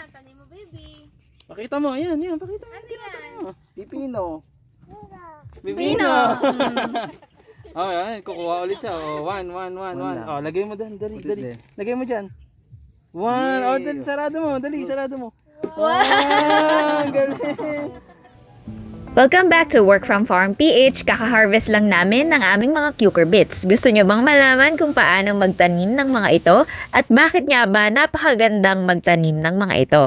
tinatanim mo, baby? Pakita mo, yan, yan, pakita mo. Ano yan? Pipino. Pipino. oh, yan, kukuha ulit siya. Oh, one, one, one, One. Oh, lagay mo dyan, dali, dali. Lagay mo dyan. One. Oh, dali, sarado mo, dali, sarado mo. Wow, galing. Welcome back to Work from Farm PH. Kaka-harvest lang namin ng aming mga cucurbits. Gusto nyo bang malaman kung paano magtanim ng mga ito? At bakit nga ba napakagandang magtanim ng mga ito?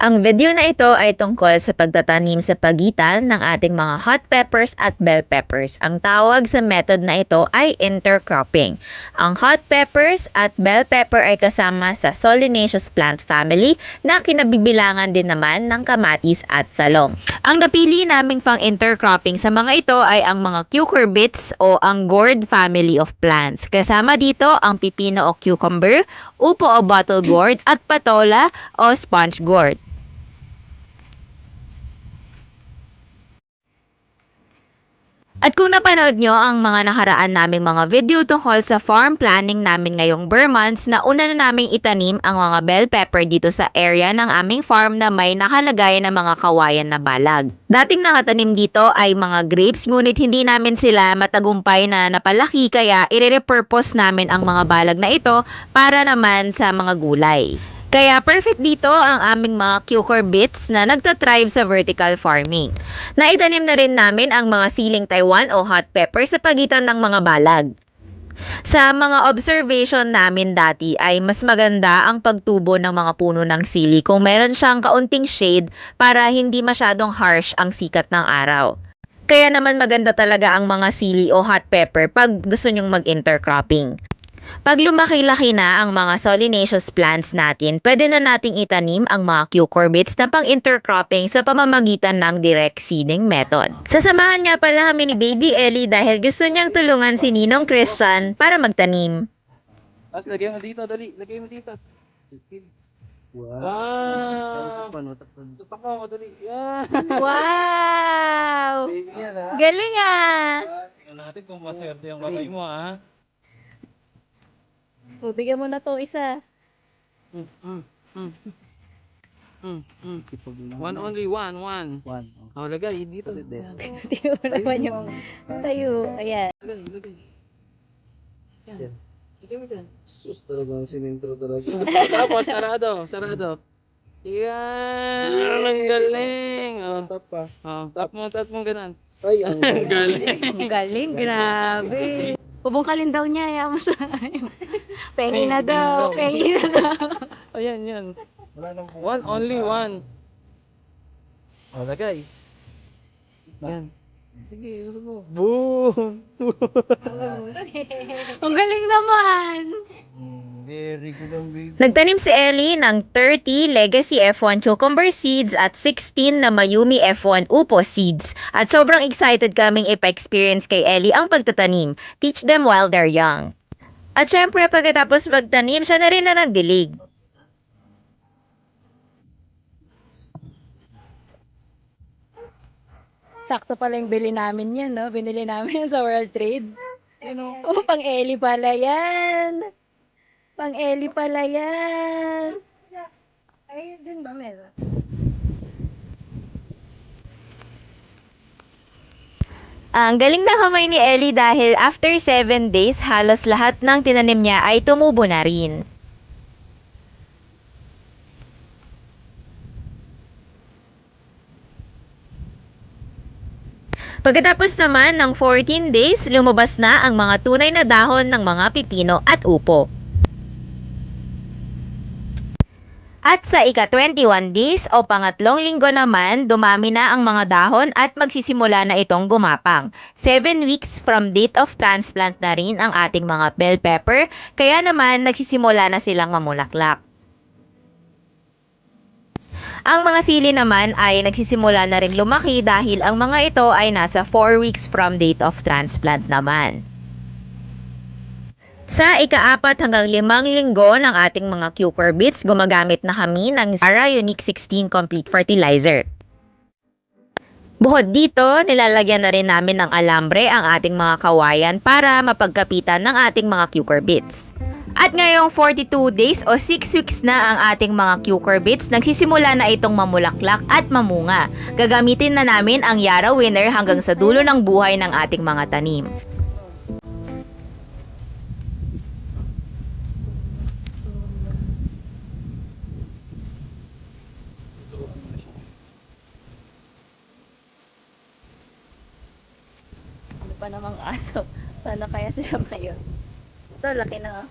Ang video na ito ay tungkol sa pagtatanim sa pagitan ng ating mga hot peppers at bell peppers. Ang tawag sa method na ito ay intercropping. Ang hot peppers at bell pepper ay kasama sa solanaceous plant family na kinabibilangan din naman ng kamatis at talong. Ang napili naming pang intercropping sa mga ito ay ang mga cucurbits o ang gourd family of plants. Kasama dito ang pipino o cucumber, upo o bottle gourd at patola o sponge gourd. At kung napanood nyo ang mga nakaraan naming mga video tungkol sa farm planning namin ngayong months na una na naming itanim ang mga bell pepper dito sa area ng aming farm na may nakalagay na mga kawayan na balag. Dating nakatanim dito ay mga grapes ngunit hindi namin sila matagumpay na napalaki kaya irerepurpose namin ang mga balag na ito para naman sa mga gulay. Kaya perfect dito ang aming mga cucurbits na nagtatribe sa vertical farming. Naitanim na rin namin ang mga siling Taiwan o hot pepper sa pagitan ng mga balag. Sa mga observation namin dati ay mas maganda ang pagtubo ng mga puno ng sili kung meron siyang kaunting shade para hindi masyadong harsh ang sikat ng araw. Kaya naman maganda talaga ang mga sili o hot pepper pag gusto nyong mag-intercropping. Pag lumaki-laki na ang mga solanaceous plants natin, pwede na nating itanim ang mga cucurbits na pang intercropping sa pamamagitan ng direct seeding method. Sasamahan nga pala kami ni Baby Ellie dahil gusto niyang tulungan si Ninong Christian para magtanim. Tapos lagay mo dito, dali, lagay mo dito. Wow. Mo, mo. Tupak mo, dali. Yan. Wow! Ha. Galing ah! Tingnan natin kung maswerte yung kamay mo, ha? So, bigyan mo na to isa. Mm, mm, mm. Mm, mm. One only, one, one. One. Oh. Oh, lagay, dito. Tiyo naman yung tayo. Ayan. Lagay, lagay. Yan. Lagay mo dyan. Sus talaga ang sinintro talaga. Tapos, sarado, sarado. Yan, ang galing. Oh, Tap pa. oh tap mo, tap mo ganun. Ay, ang Galing. Ang galing, grabe. Pubungkalin daw niya, ayaw mo sa Pengi na daw, pengi na daw. Ayan, yan. Wala nang One, only one. Oh, lagay. Yan. Sige, gusto mo. Boom! Ang galing naman. Nagtanim si Ellie ng 30 Legacy F1 cucumber seeds at 16 na Mayumi F1 upo seeds. At sobrang excited kaming ipa-experience kay Ellie ang pagtatanim. Teach them while they're young. At syempre pagkatapos magtanim, siya na rin na nagdilig. Sakto pala yung bili namin yan, no? Binili namin yan sa World Trade. Oh, pang Ellie pala yan. Pang Ellie pala yan. Ay, din ba meron? Ang galing na kamay ni Ellie dahil after 7 days, halos lahat ng tinanim niya ay tumubo na rin. Pagkatapos naman ng 14 days, lumabas na ang mga tunay na dahon ng mga pipino at upo. At sa ika-21 days o pangatlong linggo naman, dumami na ang mga dahon at magsisimula na itong gumapang. 7 weeks from date of transplant na rin ang ating mga bell pepper, kaya naman nagsisimula na silang mamulaklak. Ang mga sili naman ay nagsisimula na rin lumaki dahil ang mga ito ay nasa 4 weeks from date of transplant naman. Sa ikaapat hanggang limang linggo ng ating mga cucurbits, gumagamit na kami ng Zara Unique 16 Complete Fertilizer. Bukod dito, nilalagyan na rin namin ng alambre ang ating mga kawayan para mapagkapitan ng ating mga cucurbits. At ngayong 42 days o 6 weeks na ang ating mga cucurbits, nagsisimula na itong mamulaklak at mamunga. Gagamitin na namin ang Yara Winner hanggang sa dulo ng buhay ng ating mga tanim. Pa namang aso? Paano kaya sila ngayon? Ito, laki na nga.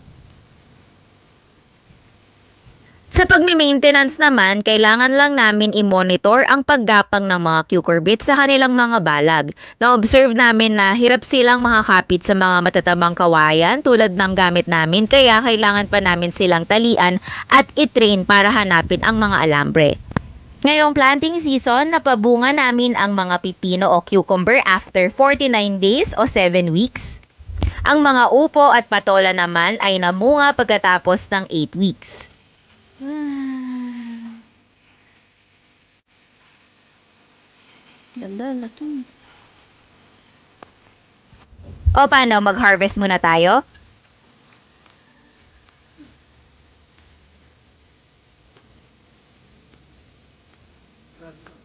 Sa pagmi-maintenance naman, kailangan lang namin i-monitor ang paggapang ng mga cucurbits sa kanilang mga balag. Na-observe namin na hirap silang makakapit sa mga matatabang kawayan tulad ng gamit namin kaya kailangan pa namin silang talian at i-train para hanapin ang mga alambre. Ngayong planting season, napabunga namin ang mga pipino o cucumber after 49 days o 7 weeks. Ang mga upo at patola naman ay namunga pagkatapos ng 8 weeks. Ganda, laki. O paano, mag-harvest muna tayo? gracias.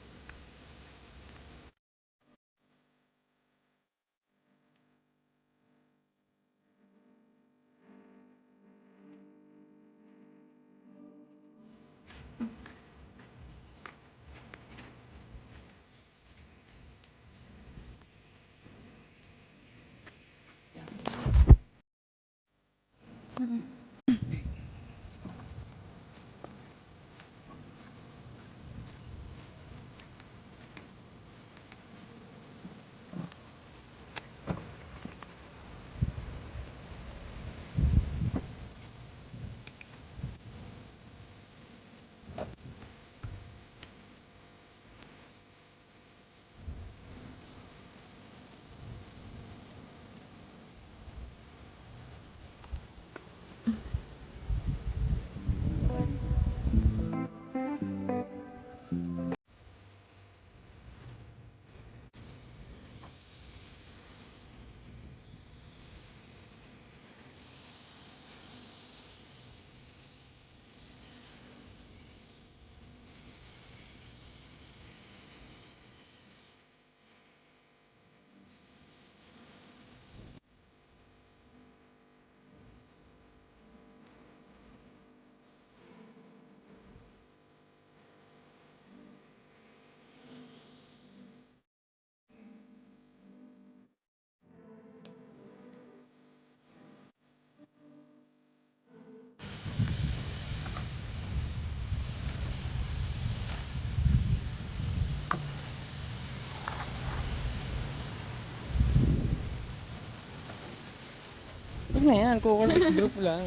Na yan, cucurbits group lang.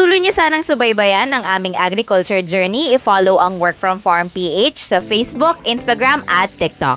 Patuloy niyo sanang subaybayan ang aming agriculture journey. I-follow ang Work from Farm PH sa Facebook, Instagram at TikTok.